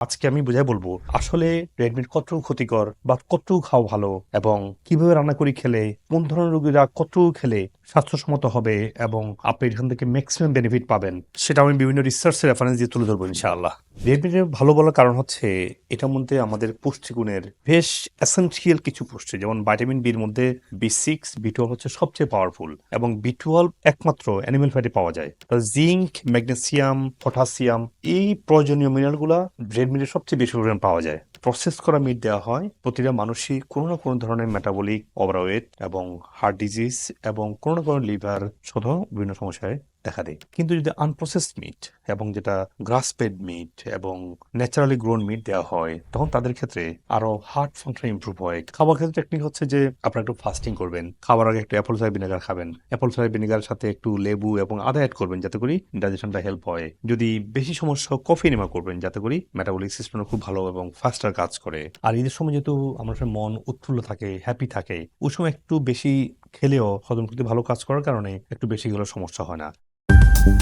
আজকে আমি বুঝাই বলব, আসলে রেডমির কত ক্ষতিকর বা কতটুকু খাওয়া ভালো এবং কীভাবে রান্না করি খেলে, কোন ধরনের রোগীরা কতটুকু খেলে স্বাস্থ্যসম্মত হবে এবং আপনি এখান থেকে ম্যাক্সিমাম বেনিফিট পাবেন সেটা আমি বিভিন্ন রিসার্চের রেফারেন্স দিয়ে তুলে ধরবো ইনশাআল্লাহ। রেড মিটের ভালো বলার কারণ হচ্ছে এটার মধ্যে আমাদের পুষ্টিগুণের বেশ এসেন্সিয়াল কিছু পুষ্টি, যেমন ভাইটামিন বির মধ্যে বি সিক্স বি টুয়েলভ হচ্ছে সবচেয়ে পাওয়ারফুল এবং বি টুয়েলভ একমাত্র অ্যানিমেল ফ্যাটে পাওয়া যায়। জিঙ্ক ম্যাগনেসিয়াম পটাশিয়াম এই প্রয়োজনীয় মিনারেলগুলা রেড মিটের সবচেয়ে বেশি পরিমাণ পাওয়া যায়। প্রসেস করা মিট দেওয়া হয়, প্রতিটা মানুষই কোনো না কোনো ধরনের মেটাবলিক ওভারওয়েট এবং হার্ট ডিজিজ এবং কোনো না কোনো লিভার সহ বিভিন্ন সমস্যায় দেখা দেয়। কিন্তু যদি আনপ্রসেস মিট এবং যেটা গ্রাসপেড মিট এবং ন্যাচারালি গ্রোন মিট দেওয়া হয়, তখন তাদের ক্ষেত্রে আরও হার্ট ফাংশন ইমপ্রুভ হয়। খাবার ক্ষেত্রে টেকনিক হচ্ছে যে আপনারা একটু ফাস্টিং করবেন। খাবার আগে একটু অ্যাপল সাইড ভিনেগার খাবেন। অ্যাপল সাইড ভিনেগারের সাথে একটু লেবু এবং আদা অ্যাড করবেন যাতে করে ডাইজেশনটা হেল্প হয়। যদি বেশি সমস্যা কফি নেমা করবেন, যাতে করে মেটাবলিক সিস্টেম খুব ভালো এবং ফাস্টার কাজ করে। আর ঈদের সময় যেহেতু আমার মন উৎফুল্ল থাকে হ্যাপি থাকে, ওই সময় একটু বেশি খেলেও হজম ভালো কাজ করার কারণে একটু বেশি গেলেও সমস্যা হয় না। আসসালামু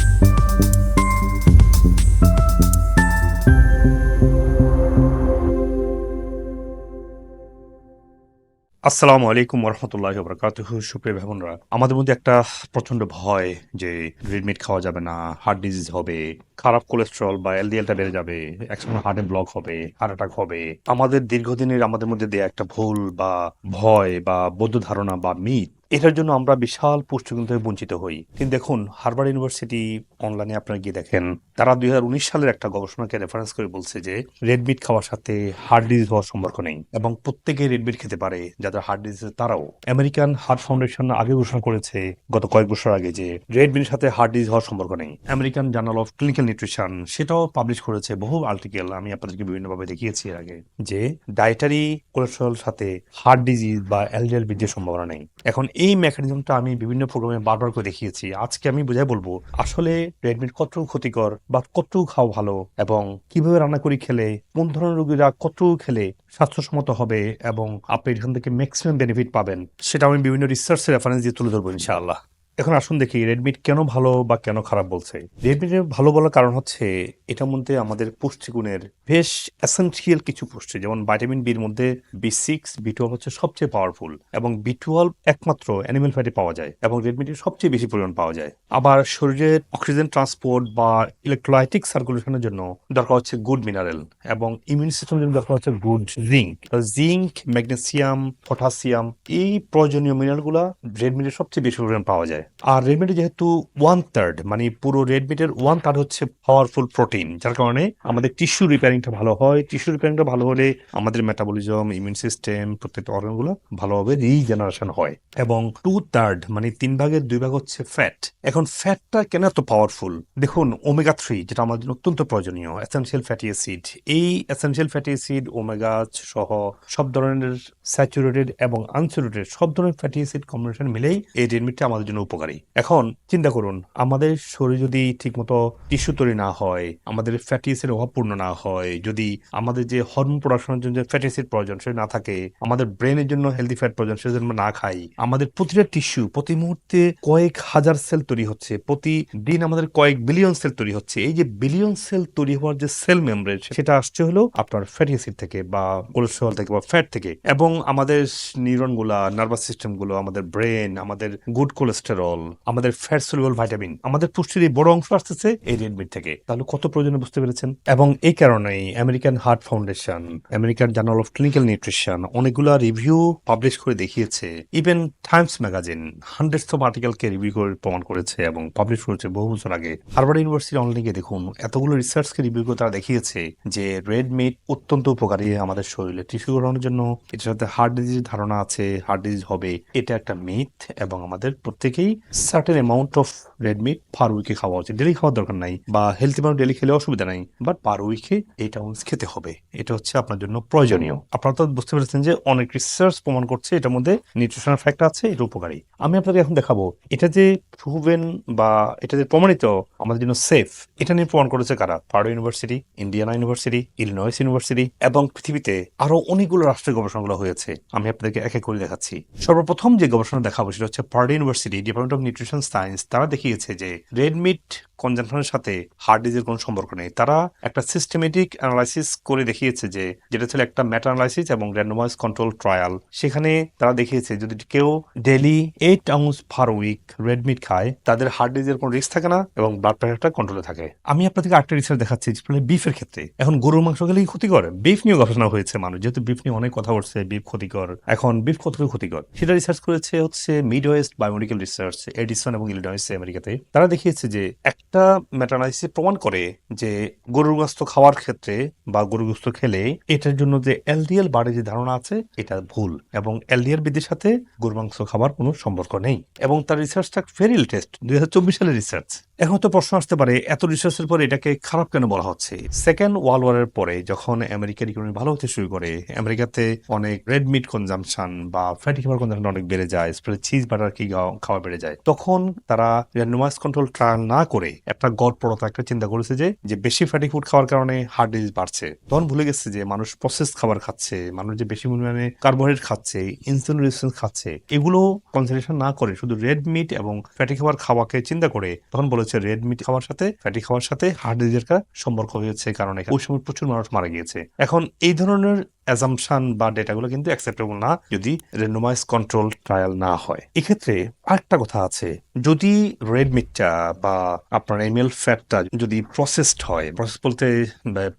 আলাইকুম রহমতুল্লাহ বরকাতুহ সুপ্রিয় ভাবনরা আমাদের মধ্যে একটা প্রচণ্ড ভয় যে রেড মিট খাওয়া যাবে না, হার্ট ডিজিজ হবে, খারাপ কোলেস্ট্রল বা এলডিএলটা বেড়ে যাবে, একসময় হার্টে ব্লক হবে, হার্ট অ্যাটাক হবে। আমাদের দীর্ঘদিনের আমাদের মধ্যে দেয়া একটা ভুল বা ভয় বা বৌদ্ধ ধারণা বা মিথ এটার জন্য আমরা বিশাল পুষ্টিগুণ থেকে বঞ্চিত হই। কিন্তু দেখুন, হার্ভার্ড ইউনিভার্সিটি অনলাইনে আপনারা গিয়ে দেখেন, তারা দুই হাজার উনিশ সালের একটা গবেষণাকে রেফারেন্স করে বলছে যে রেড মিট খাওয়ার সাথে হার্ট ডিজিজ হওয়ার সম্পর্ক নেই এবং প্রত্যেকে রেড মিট খেতে পারে, যাদের হার্ট ডিজিজ তারাও। আমেরিকান হার্ট ফাউন্ডেশন আগে ঘোষণা করেছে গত কয়েক বছর আগে যে রেড সাথে হার্ট ডিজিজ হওয়ার সম্পর্ক নেই। American journal of clinical nutrition সেটাও পাবলিশ করেছে বহু আর্টিকেল আমি আপনাদেরকে বিভিন্নভাবে দেখিয়েছি এর আগে, যে ডায়েটারি কোলেস্ট্রল সাথে হার্ট ডিজিজ বা এলডিএল বৃদ্ধির সম্ভাবনা নেই। এখন এই মেকানিজমটা আমি বিভিন্ন প্রোগ্রামে বারবার করে দেখিয়েছি। আজকে আমি বোঝাই বলব, আসলে রেডমিট কত ক্ষতিকর বা কতটুকু খাওয়া ভালো এবং কীভাবে রান্না করি খেলে, কোন ধরনের রোগীরা কতটুকু খেলে স্বাস্থ্যসম্মত হবে এবং আপনি এখান থেকে ম্যাক্সিমাম বেনিফিট পাবেন, সেটা আমি বিভিন্ন রিসার্চের রেফারেন্স দিয়ে তুলে ধরবো ইনশাআল্লাহ। এখন আসুন দেখি রেডমিট কেন ভালো বা কেন খারাপ বলছে? রেডমিটের ভালো বলার কারণ হচ্ছে এটার মধ্যে আমাদের পুষ্টিগুণের বেশ এসেন্সিয়াল কিছু পুষ্টি, যেমন ভাইটামিন বির মধ্যে বি সিক্স বি টুয়েলভ হচ্ছে সবচেয়ে পাওয়ারফুল এবং বি টুয়েলভ একমাত্র অ্যানিমেল ফ্যাটে পাওয়া যায় এবং রেডমিটের সবচেয়ে বেশি পরিমাণ পাওয়া যায়। আবার শরীরের অক্সিজেন ট্রান্সপোর্ট বা ইলেকট্রোলাইটিক সার্কুলেশনের জন্য দরকার হচ্ছে গুড মিনারেল এবং ইমিউন সিস্টেমের জন্য দরকার হচ্ছে good zinc zinc magnesium potassium এই প্রয়োজনীয় মিনারেলগুলা রেডমিটের সবচেয়ে বেশি পরিমাণ পাওয়া যায়। আর রেডমিটে যেহেতু ওয়ান থার্ড মানে পুরো রেডমিটের ওয়ান থার্ড হচ্ছে পাওয়ারফুল প্রোটিন যার কারণে আমাদের টিস্যু রিপেয়ারিংটা ভালো হয়। টিস্যু রিপেয়ারিংটা ভালো হলে আমাদের মেটাবলিজম ইমিউন সিস্টেম প্রত্যেকটা অর্গানগুলো ভালোভাবে রিজেনারেশন হয়। এবং টু থার্ড মানে তিন ভাগের দুই ভাগ হচ্ছে ফ্যাট এখন ফ্যাটটা কেন এত পাওয়ারফুল দেখুন ওমেগা থ্রি যেটা আমাদের অত্যন্ত প্রয়োজনীয় এসেনশিয়াল ফ্যাটি অ্যাসিড এই এসেনশিয়াল ফ্যাটি অ্যাসিড ওমেগা সহ সব ধরনের স্যাচুরেটেড এবং আনস্যাচুরেটেড সব ধরনের ফ্যাটি অ্যাসিড কম্বিনেশন মিলেই এই রেডমিটটা আমাদের জন্য উপকারী। এখন চিন্তা করুন, আমাদের শরীর যদি ঠিকমতো টিস্যু তৈরি না হয়, আমাদের ফ্যাটি অ্যাসিড অভাব পূর্ণ না হয়, যদি আমাদের যে হরমোন প্রোডাকশনের জন্য ফ্যাটি অ্যাসিড প্রয়োজন সেটা না থাকে, আমাদের ব্রেনের জন্য হেলদি ফ্যাট প্রয়োজন সেটা আমরা না খাই, আমাদের প্রতিটা টিস্যু প্রতি মুহূর্তে কয়েক হাজার সেল তৈরি হচ্ছে প্রতিদিন আমাদের কয়েক বিলিয়ন সেল তৈরি হচ্ছে, এই যে বিলিয়ন সেল তৈরি হওয়ার যে সেল মেমব্রেন সেটা আসছে হলো আপনার ফ্যাটি অ্যাসিড থেকে বা কোলেস্ট্রল থেকে বা ফ্যাট থেকে এবং আমাদের নিউরনগুলা নার্ভাস সিস্টেমগুলো, আমাদের ব্রেন আমাদের গুড কোলেস্টেরল আমাদের ফ্যাট ভাইটামিন আমাদের পুষ্টির এই বড় অংশ আসতেছে এই রেডমিট থেকে। তাহলে কত প্রয়োজনে বুঝতে পেরেছেন? এবং এই কারণেই American heart foundation American journal of clinical nutrition অনেকগুলা রিভিউ পাবলিশ করে দেখিয়েছে। Even Times magazine hundreds of আর্টিকেলকে review করে প্রমাণ করেছে এবং পাবলিশ করেছে বহু বছর আগে। হার্ভার্ড ইউনিভার্সিটি অনলাইনে গিয়ে দেখুন, এতগুলো রিসার্চকে রিভিউ করে তারা দেখিয়েছে যে রেড মিট অত্যন্ত উপকারী আমাদের শরীরে টিস্যু গ্রহণের জন্য। এটার সাথে হার্ট ডিজিজ ধারণা আছে হার্ট ডিজিজ হবে, এটা একটা মিথ এবং আমাদের প্রত্যেকেই certain amount of red meat per উইকে খাওয়া উচিত। ডেলি খাওয়ার দরকার নাই বা হেলথি মানুষ ডেলি খেলে অসুবিধা নাই। বাট পার উইকে এইটা আমাদের খেতে হবে। এটা হচ্ছে আপনার জন্য প্রয়োজনীয়। আপনারা তো বুঝতে পেরেছেন যে অনেক রিসার্চ প্রমাণ করছে এটার মধ্যে নিউট্রিশনাল ফ্যাক্ট আছে এটা উপকারী। আমি আপনাকে এখন দেখাবো, এটা যে প্রুভেন বা এটা যে প্রমাণিত আমাদের জন্য সেফ এটা নিয়ে প্রমাণ করেছে কারা? Purdue university Indiana university Illinois university এবং পৃথিবীতে আরও অনেকগুলো রাষ্ট্রীয় গবেষণাগুলো হয়েছে। আমি আপনাদেরকে এক এক করে দেখাচ্ছি। সর্বপ্রথম যে গবেষণা দেখাবো সেটা হচ্ছে Purdue university department of nutrition science তারা দেখিয়েছে যে রেড মিট কনজাম্পশনের সাথে হার্ট ডিজিজের কোনো সম্পর্ক নেই। তারা একটা সিস্টেমেটিক অ্যানালাইসিস করে দেখিয়েছে যে যেটা ছিল একটা ম্যাটা অ্যানালাইসিস এবং র্যান্ডমাইজ কন্ট্রোল ট্রায়াল সেখানে তারা দেখিয়েছে যদি কেউ daily eight ounce per week red meat খায়, তাদের হার্ট ডিজিজের কোনো রিস্ক থাকে না এবং ব্লাড প্রেশারটা কন্ট্রোলে থাকে। আমি আপনাদেরকে আরেকটা রিসার্চ দেখাচ্ছি বিফের ক্ষেত্রে। এখন গরুর মাংস খেলেই ক্ষতিকর। বিফ নিয়ে গবেষণা হয়েছে মানুষ, যেহেতু বিফ নিয়ে অনেক কথা উঠছে বিফ ক্ষতিকর। এখন বিফ কতটুকু ক্ষতিকর? সেটা রিসার্চ করেছে হচ্ছে Midwest biomedical research Edison এবং ইলিনয়েসে আমেরিকাতে, তারা দেখিয়েছে যে একটা মেটানালিসিস প্রমাণ করে যে গরুর গোস্ত খাওয়ার ক্ষেত্রে বা গরুর গোস্ত খেলে এটার জন্য যে এলডিএল বাড়ে যে ধারণা আছে, এটা ভুল এবং এলডিএল বৃদ্ধির সাথে গরুর মাংস খাওয়ার কোনো সম্পর্ক নেই। এবং তার রিসার্চটা ফেরিল টেস্ট দুই হাজার চব্বিশ সালের রিসার্চ এখন তো প্রশ্ন আসতে পারে, এত রিসার্চের পরে এটাকে খারাপ কেন বলা হচ্ছে? সেকেন্ড ওয়ার্ল্ড ওয়ারের পরে যখন আমেরিকার ইকোনমি ভালো হতে শুরু করে, আমেরিকাতে অনেক রেড মিট কনজাম্পশন বা ফ্যাটি খাবার কনজাম্পশন অনেক বেড়ে যায় স্পেশালি চিজ বাটার কি খাওয়া বেড়ে যায়। তখন তারা র্যান্ডমাইজ কন্ট্রোল ট্রায়াল না করে একটা গড়পড়তা একটা চিন্তা করেছে যে যে বেশি ফ্যাটি ফুড খাওয়ার কারণে হার্ট ডিজিজ বাড়ছে। তখন ভুলে গেছে যে মানুষ প্রসেস খাবার খাচ্ছে, মানুষ যে বেশি পরিমাণে কার্বোহাইড্রেট খাচ্ছে ইনসুলিন রেজিস্ট্যান্স খাচ্ছে, এগুলো কনসেন্ট্রেশন না করে শুধু রেড মিট এবং ফ্যাটি খাবার খাওয়াকে চিন্তা করে তখন বলেছে রেড মিট খাওয়ার সাথে ফ্যাটি খাওয়ার সাথে হার্ট ডিজিজের সম্পর্ক হয়েছে কারণে। ওই সময় প্রচুর মানুষ মারা গিয়েছে। এখন এই ধরনের অ্যাজাম্পশন বা ডেটাগুলো কিন্তু অ্যাকসেপ্টেবল না যদি রেন্ডোমাইজ কন্ট্রোল ট্রায়াল না হয়। এক্ষেত্রে আরেকটা কথা আছে, যদি রেড মিটটা বা আপনার এমএল ফ্যাটটা যদি প্রসেসড হয় প্রসেস বলতে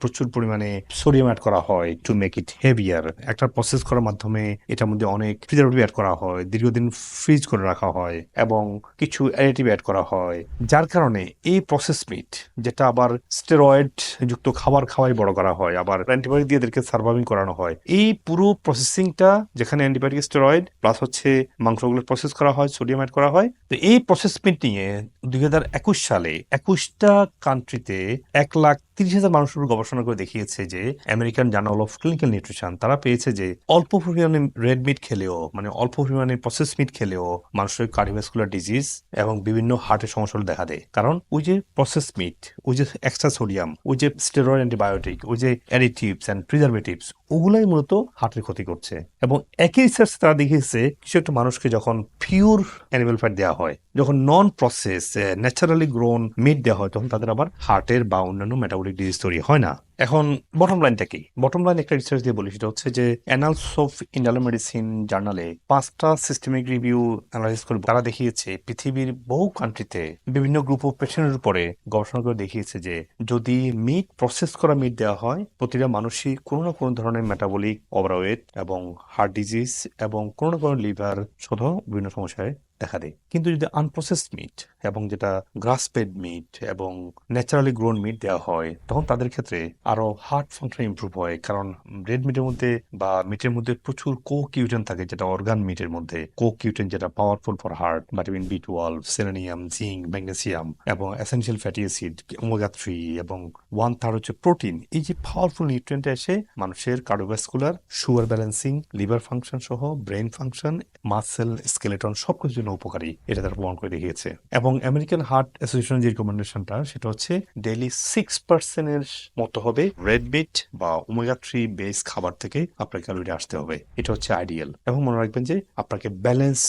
প্রচুর পরিমাণে সোডিয়াম অ্যাড করা হয় টু মেক ইট হেভিয়ার একটা প্রসেস করার মাধ্যমে এটার মধ্যে অনেক প্রিজারভেটিভ অ্যাড করা হয়, দীর্ঘদিন ফ্রিজ করে রাখা হয় এবং কিছু অ্যাডিটিভ অ্যাড করা হয়, যার কারণে এই প্রসেস মিট যেটা আবার স্টেরয়েড যুক্ত খাবার খাওয়াই বড় করা হয়, আবার অ্যান্টিবায়োটিক দিয়ে এদেরকে সার্ভাইভিং করানো হয়। এই পুরো প্রসেসিংটা যেখানে অ্যান্টিবায়োটিক স্টেরয়েড প্লাস হচ্ছে মাংসগুলো প্রসেস করা হয় সোডিয়াম অ্যাড করা হয়, তো এই প্রসেস নিয়ে দুই হাজার একুশ সালে একুশটা কান্ট্রিতে এক লাখ তিরিশ হাজার মানুষের উপর গবেষণা করে দেখিয়েছে যে American journal of clinical nutrition তারা পেয়েছে যে অল্প পরিমাণে রেড মিট খেলেও মানে অল্প পরিমাণে প্রসেস মিট খেলেও মানুষের কার্ডিওভাস্কুলার ডিজিজ এবং বিভিন্ন হার্টের সমস্যা দেখা দেয়। কারণ ওই যে প্রসেস মিট ওই যে এক্সট্রা সোডিয়াম ওই যে স্টেরয়েড অ্যান্টিবায়োটিক ওই যে অ্যাডিটিভস অ্যান্ড প্রিজারভেটিভস ওগুলাই মূলত হার্টের ক্ষতি করছে। এবং একই রিসার্চ তারা দেখেছে কিছু একটা মানুষকে যখন পিওর অ্যানিমেল ফ্যাট দেওয়া হয় যখন non process naturally grown meat দেওয়া হয়, তখন তাদের আবার হার্টের বা অন্যান্য মেটাবলিক ডিজিজ তৈরি হয় না। এখন বটম লাইনটা কি? বটম লাইন একটা রিসার্চ দিয়ে বলি, সেটা হচ্ছে যে অ্যানালস অফ ইন্ডালো মেডিসিন জার্নালে পাঁচটা সিস্টেমিক রিভিউ অ্যানালাইসিস করে তারা দেখিয়েছে, পৃথিবীর বহু কান্ট্রিতে বিভিন্ন গ্রুপ অফ পেশেন্টের উপরে গবেষণা করে দেখিয়েছে যে যদি মিট প্রসেস করা মিট দেওয়া হয়, প্রতিটা মানুষই কোনো না কোনো ধরনের মেটাবলিক ওভারওয়েট এবং হার্ট ডিজিজ এবং কোনো না কোনো লিভার সহ বিভিন্ন সমস্যায় দেখা দেয়। কিন্তু যদি আনপ্রসেসড মিট এবং যেটা গ্রাসপেড মিট এবং ন্যাচারালি গ্রোন মিট দেওয়া হয়, তখন তাদের ক্ষেত্রে আরও হার্ট ফাংশন ইমপ্রুভ হয়। কারণ রেড মিটের মধ্যে বা মিটের মধ্যে প্রচুর কো কিউটেন থাকে, যেটা অর্গান মিটের মধ্যে। কো কিউটেন যেটা powerful for heart vitamin B twelve selenium zinc magnesium এবং essential fatty acid omega three এবং ওয়ান থার্ড হচ্ছে প্রোটিন এই যে পাওয়ারফুল নিউট্রিয়েন্ট এসে মানুষের cardiovascular sugar balancing liver function সহ ব্রেন ফাংশন মাসেল স্কেলেটন সবকিছুর জন্য উপকারী। এটা তারা প্রমাণ করে দেখিয়েছে। এবং আমেরিকান হার্ট অ্যাসোসিয়েশনের যে রিকমেন্ডেশনটা সেটা হচ্ছে ডেইলি সিক্স পার্সেন্টের মতো হবে রেড বিট বা ওমেগা থ্রি বেস খাবার থেকে আপনার ক্যালোরি আসতে হবে। এটা হচ্ছে আইডিয়াল এবং মনে রাখবেন যে আপনাকে ব্যালেন্স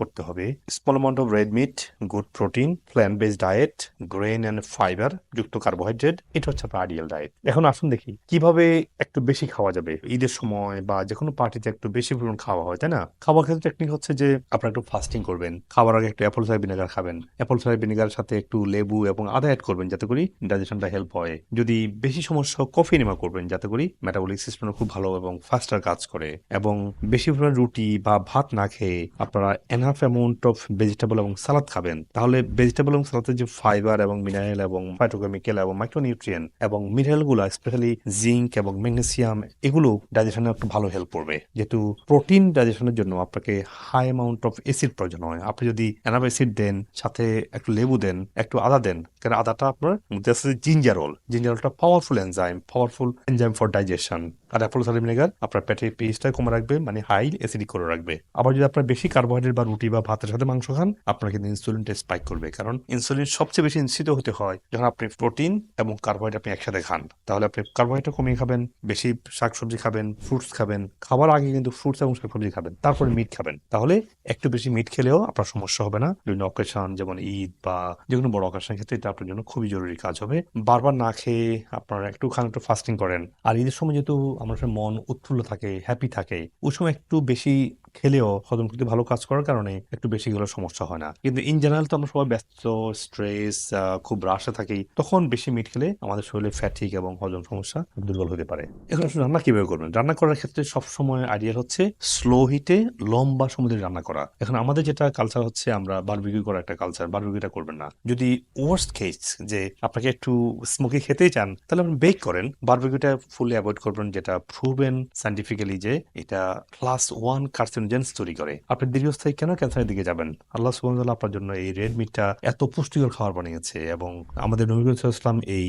করতে হবে। Small amount of red meat good protein plant based diet grain and fibre যুক্ত কার্বোহাইড্রেট এটা হচ্ছে আপনার আইডিয়াল ডায়েট এখন আসুন দেখি, কীভাবে একটু বেশি খাওয়া যাবে? ঈদের সময় বা যে কোনো পার্টিতে একটু বেশি পরিমাণ খাওয়া হয়, তাই না? খাওয়ার ক্ষেত্রে টেকনিক হচ্ছে যে, আপনারা একটু ফাস্টিং করবেন। খাওয়ার আগে একটু অ্যাপল সাইড ভিনেগার খাবেন। অ্যাপল সাইড ভিনেগারের সাথে একটু লেবু এবং আদা অ্যাড করবেন যাতে করে ডাইজেশনটা হেল্প হয়। যদি বেশি সমস্যা কফি নেমা করবেন, যাতে করে মেটাবলিক সিস্টেম খুব ভালো এবং ফাস্টার কাজ করে। এবং বেশি পরিমাণ রুটি বা ভাত না খেয়ে আপনারা এনাফ অ্যামাউন্ট অফ ভেজিটেবল এবং সালাদ খাবেন, তাহলে ভেজিটেবল এবং সালাদের যে ফাইবার এবং মিনারেল এবং ফাইটোকেমিক্যাল এবং মাইক্রোনিউট্রিয়েন্ট এবং মিনারেলগুলো স্পেশালি জিঙ্ক এবং ম্যাগনেসিয়াম এগুলো ডাইজেশনে একটু ভালো হেল্প করবে। যেহেতু প্রোটিন ডাইজেশনের জন্য আপনাকে হাই অ্যামাউন্ট অফ এসিড প্রয়োজন হয়। আপনি যদি এনাফ অ্যাসিড দেন, সাথে একটু লেবু দেন, একটু আদা দেন, কারণ আদাটা আপনার মধ্যে আছে gingerol জিঞ্জারলটা powerful enzyme powerful enzyme for digestion R apple cider vinegar আপনার পেটের পেজটা কমে রাখবে মানে হাই অ্যাসিডিক করে রাখবে। আবার যদি আপনার বেশি কার্বোহাইড্রেট বা রুটি বা ভাতের সাথে মাংস খান, আপনার কিন্তু ইনসুলিনটা স্পাইক করবে। কারণ ইনসুলিন সবচেয়ে বেশি নিশ্চিত হতে হয় যখন আপনি প্রোটিন এবং কার্বোহাইড্রেট আপনি একসাথে খান। তাহলে আপনি কার্বোহাইড্রেট কমিয়ে খাবেন, বেশি শাকসবজি খাবেন ফ্রুটস খাবেন, খাবার আগে কিন্তু ফ্রুটস এবং শাকসবজি খাবেন, তারপরে মিট খাবেন। তাহলে একটু বেশি মিট খেলেও আপনার সমস্যা হবে না। বিভিন্ন অকেশন যেমন ঈদ বা যে কোনো বড় অকেশনের ক্ষেত্রে এটা আপনার জন্য খুবই জরুরি কাজ হবে। বারবার না খেয়ে আপনারা একটু খান একটু ফাস্টিং করেন। আর ঈদের সময় যেহেতু আমাদের মন উৎফুল্ল থাকে হ্যাপি থাকে, ওই সময় একটু বেশি খেলেও হজম করতে ভালো কাজ করার কারণে একটু বেশি গেলেও সমস্যা হয় না। কিন্তু ইন জেনারেল তো আমরা সবাই ব্যস্ত স্ট্রেস খুব রাশে থাকি। তখন বেশি মিট খেলে আমাদের শরীরে ফ্যাটিক এবং হজম সমস্যা দুর্বল হতে পারে। এখন আসলে রান্না কীভাবে করবেন? রান্না করার ক্ষেত্রে সবসময় আইডিয়া হচ্ছে স্লো হিটে লম্বা সময় রান্না করা। এখন আমাদের যেটা কালচার হচ্ছে আমরা বারবিকিউ করা একটা কালচার বারবিকিউটা করবেন না। যদি ওয়ার্স্ট কেস যে আপনাকে একটু স্মোকি খেতেই চান, তাহলে আপনি বেক করেন। বারবিকিউটা ফুলি অ্যাভয়েড করবেন, যেটা প্রুভেন সাইন্টিফিক্যালি যে এটা ক্লাস ওয়ান কার্সিনোজেন্স তৈরি করে। আপনি দীর্ঘস্থায়ী কেন ক্যান্সারের দিকে যাবেন? আল্লাহ সুবহানাহু আপনার জন্য এই রেড মিটটা এত পুষ্টিকর খাবার বানিয়েছে এবং আমাদের নবী ইসলাম এই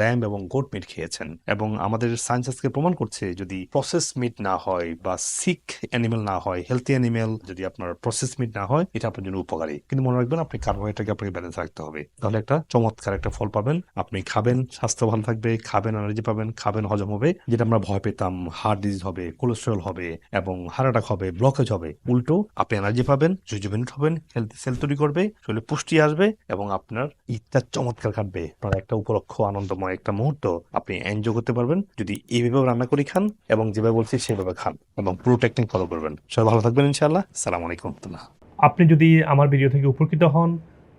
ল্যাম্ব এবং গোট মিট খেয়েছেন এবং আমাদের সায়েন্স আজকে প্রমাণ করছে যদি প্রসেস মিট না হয় বা সিক অ্যানিমেল না হয় হেলথি অ্যানিমেল যদি আপনার প্রসেস মিট না হয়, এটা আপনার জন্য উপকারী। কিন্তু মনে রাখবেন, আপনি কার্বোহাইড্রেটকে আপনাকে ব্যালেন্স রাখতে হবে। তাহলে একটা চমৎকার একটা ফল পাবেন। আপনি খাবেন, স্বাস্থ্য ভালো থাকবে, খাবেন এনার্জি পাবেন, খাবেন হজম হবে। যেটা আমরা ভয় পেতাম হার্ট ডিজিজ হবে কোলেস্ট্রল হবে এবং হার্ট অ্যাটাক হবে ব্লকেজ হবে। উল্টো, আপনি এনার্জি পাবেন জুজুমিনিট হবেন হেলথি সেল তৈরি করবে, শরীরে পুষ্টি আসবে এবং আপনার ঈদটা চমৎকার কাটবে আপনার একটা উপলক্ষ, আনন্দময় একটা মুহূর্ত আপনি এনজয় করতে পারবেন। যদি এইভাবে রান্না করে খান এবং যেভাবে বলছি সেভাবে খান এবং পুরো টেকনিক ফলো করবেন। সবাই ভালো থাকবেন ইনশাআল্লাহ। সালাম আলাইকুম আপনি যদি আমার ভিডিও থেকে উপকৃত হন,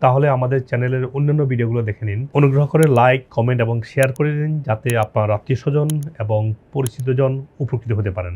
তাহলে আমাদের চ্যানেলের অন্যান্য ভিডিওগুলো দেখে নিন। অনুগ্রহ করে লাইক কমেন্ট এবং শেয়ার করে দিন, যাতে আপনার আত্মীয় স্বজন এবং পরিচিতজন উপকৃত হতে পারেন।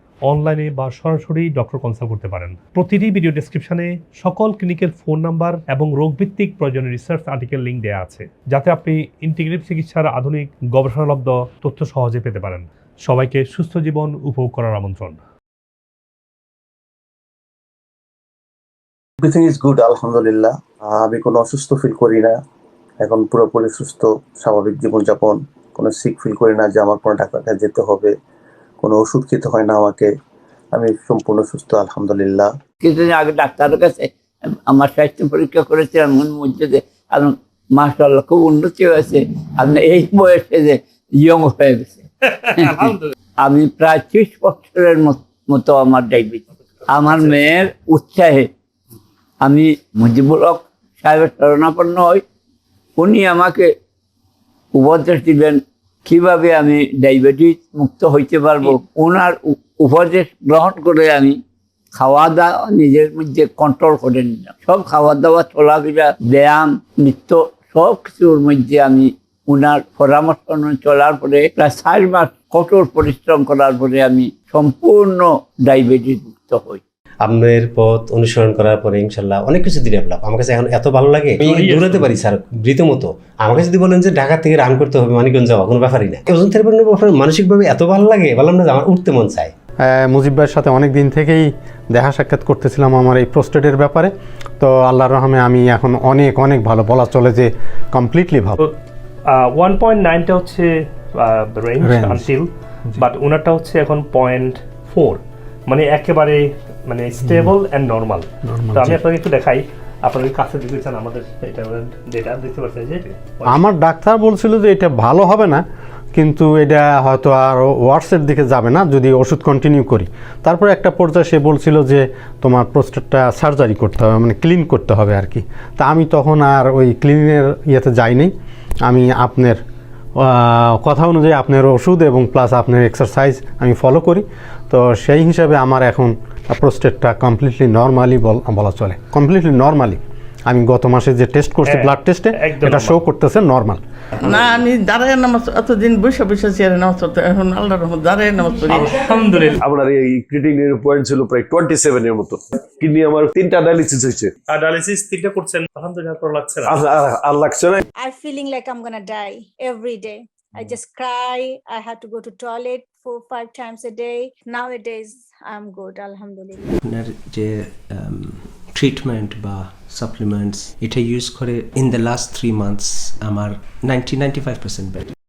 অনলাইনে বা সরাসরি ডক্টর কনসাল্ট করতে পারেন। প্রতিটি ভিডিও ডেসক্রিপশনে সকল ক্লিনিকের ফোন নাম্বার এবং রোগভিত্তিক প্রয়োজনীয় রিসার্চ আর্টিকেল লিঙ্ক দেওয়া আছে, যাতে আপনি ইন্টিগ্রেটিভ চিকিৎসার আধুনিক, গবেষণালব্ধ তথ্য সহজে পেতে পারেন। সবাইকে সুস্থ জীবন উপভোগ করার আমন্ত্রণ। এভরিথিং ইজ গুড আলহামদুলিল্লাহ। আমি কোনো অসুস্থ ফিল করি না। এখন পুরোপুরি সুস্থ, স্বাভাবিক জীবনযাপন। কোনো সিক ফিল করি না যে আমার কোনো ডাক্তার যেতে হবে। কোনো ওষুধ খেতে হয় না আমাকে। আমি সম্পূর্ণ সুস্থ আলহামদুলিল্লাহ। কিছুদিন আগে ডাক্তারের কাছে আমার স্বাস্থ্য পরীক্ষা করেছিলাম মন যে আপনার মাসাল্লাহ খুব উন্নতি হয়েছে। আপনি এই বয়সে যে ইয়ং হয়ে গেছে। আমি প্রায় ত্রিশ বছরের মতো আমার ডায়াবেটিস। আমার মেয়ের উৎসাহে আমি মুজিবুল হক সাহেবের শরণাপন্ন হই। উনি আমাকে উপদেশ দিবেন কীভাবে আমি ডায়াবেটিস মুক্ত হইতে পারব? ওনার উপদেশ গ্রহণ করে আমি খাওয়া দাওয়া নিজের মধ্যে কন্ট্রোল করে নিলাম। সব খাওয়া দাওয়া চলাফেরা ব্যায়াম নৃত্য সব কিছুর মধ্যে আমি ওনার পরামর্শ চলার পরে প্রায় চার মাস কঠোর পরিশ্রম করার পরে আমি সম্পূর্ণ ডায়াবেটিস মুক্ত হই। আপনার পথ অনুসরণ করার পরে ইনশাল্লাহ অনেক কিছু ডেভেলপ আমার কাছে এখন এত ভালো লাগে আমি দৌড়াতে পারি স্যার রীতিমতো। আমাকে যদি বলেন যে ঢাকা থেকে রান করতে হবে মানিকগঞ্জ যাওয়া কোনো ব্যাপারই না। ওজন থেরাপির ব্যাপারে মানসিকভাবে এত ভালো লাগে বললাম না আমার উঠতে মন চায়। মুজিব ভাইয়ের সাথে অনেক দিন থেকেই দেখা সাক্ষাৎ করতেছিলাম আমার এই প্রোস্টেটের ব্যাপারে। তো আল্লাহর রহমে আমি এখন অনেক অনেক ভালো বলা চলে যে কমপ্লিটলি ভালো। ওয়ান পয়েন্ট নাইনটা হচ্ছে রেঞ্জ. আনটিল বাট ওনারটা হচ্ছে এখন পয়েন্ট ফোর মানে একেবারে মানে স্টেবল অ্যান্ড নর্মাল তো আমি আপনাকে একটু দেখাই। আপনাদের কাছে দেখতে চান আমাদের এটা ডেটা দেখতে পাচ্ছেন যে আমার ডাক্তার বলছিল যে এটা ভালো হবে না কিন্তু এটা হয়তো আর ওয়ার্সের দিকে যাবে না যদি ওষুধ কন্টিনিউ করি। তারপরে একটা পর্যায়ে সে বলছিল যে তোমার প্রোস্টেটটা সার্জারি করতে হবে মানে ক্লিন করতে হবে আর কি। তা আমি তখন আর ওই ক্লিনের ইয়েতে যাইনি। আমি আপনার কথা অনুযায়ী আপনার ওষুধ এবং প্লাস আপনার এক্সারসাইজ আমি ফলো করি। তো সেই হিসাবে আমার এখন প্রোস্টেটটা কমপ্লিটলি নর্মালি বলা চলে। কমপ্লিটলি নর্মালি আমি গত মাসে যে টেস্ট করছি হ্যাঁ, ব্লাড টেস্টে একদম এটা শো করতেছে নর্মাল না আমি দাঁড়ায় নামাজ অতদিন বসে বসে চেয়ারে নামাজ পড়তে এখন আল্লাহ রহমত দাঁড়ায় নামাজ পড়ি আলহামদুলিল্লাহ আপনার এই ক্রিটিনের পয়েন্ট ছিল প্রায় টোয়েন্টি সেভেন এর মতো কিডনি আমার তিনটা ডায়ালিসিস হয়েছে আর ডায়ালিসিস তিনটা করছেন আলহামদুলিল্লাহ ভালো লাগছে না আর- আর- আর লাগছে না I'm feeling like I'm gonna die every day. I just cry. I had to go to toilet four, five times a day. Nowadays, I'm good, alhamdulillah. আপনার যে ট্রিটমেন্ট বা সাপ্লিমেন্টস এটা ইউজ করে in the last three months আমার ninety ninety five percent better